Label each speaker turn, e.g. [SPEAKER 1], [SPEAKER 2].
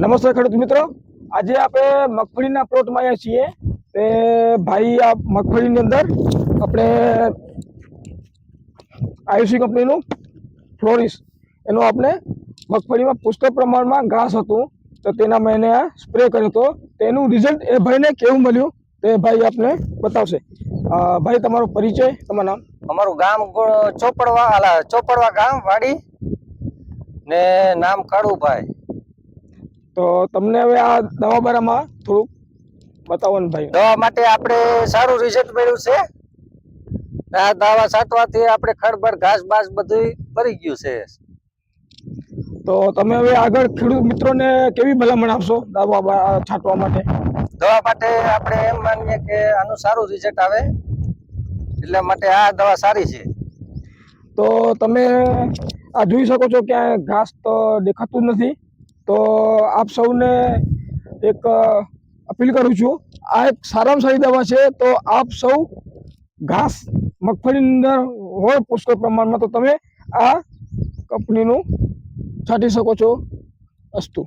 [SPEAKER 1] નમસ્તે ખેડૂત મિત્રો. આજે આપણે મગફળીના પ્લોટમાં આવ્યા છીએ. તે ભાઈ આ મગફળીની અંદર આપણે આયુસી કંપનીનું ફ્લોરિસ, એનું આપણે મગફળીમાં પુષ્કળ પ્રમાણમાં ઘાસ હતું. તો તેના મેં આ સ્પ્રે કર્યો હતો. તેનું રિઝલ્ટ એ ભાઈને કેવું મળ્યું તે ભાઈ આપને બતાવશે. ભાઈ, તમારો પરિચય, તમારું નામ?
[SPEAKER 2] અમારું ગામ ચોપડવા ચોપડવા ગામ, વાડી ને નામ કાળુભાઈ.
[SPEAKER 1] તો તમને હવે આ દવા બારામાં થોડુંક બતાવો ને ભાઈ.
[SPEAKER 2] દવા માટે આપણે સારું રિઝલ્ટ મળ્યું છે. આ દવા છાંટવાથી આપણે ખરબર ઘાસ બાસ બધું ભરી ગયું છે.
[SPEAKER 1] તો તમે હવે આગળ ખેડૂત મિત્રોને કેવી ભલામણ આપશો દવા છાંટવા માટે?
[SPEAKER 2] દવા માટે આપણે એમ માનીએ કે આનું સારું રિઝલ્ટ આવે. એટલા માટે આ દવા સારી છે.
[SPEAKER 1] તો તમે આ જોઈ શકો છો કે ઘાસ તો દેખાતું જ નથી. તો આપ સૌને એક અપીલ કરું છું. આ એક સારામાં સારી દવા છે, તો આપ સૌ ઘાસ મગફળીની અંદર હોય પુષ્કળ પ્રમાણમાં, તો તમે આ કંપનીનું છાંટી શકો છો અસ્તુ.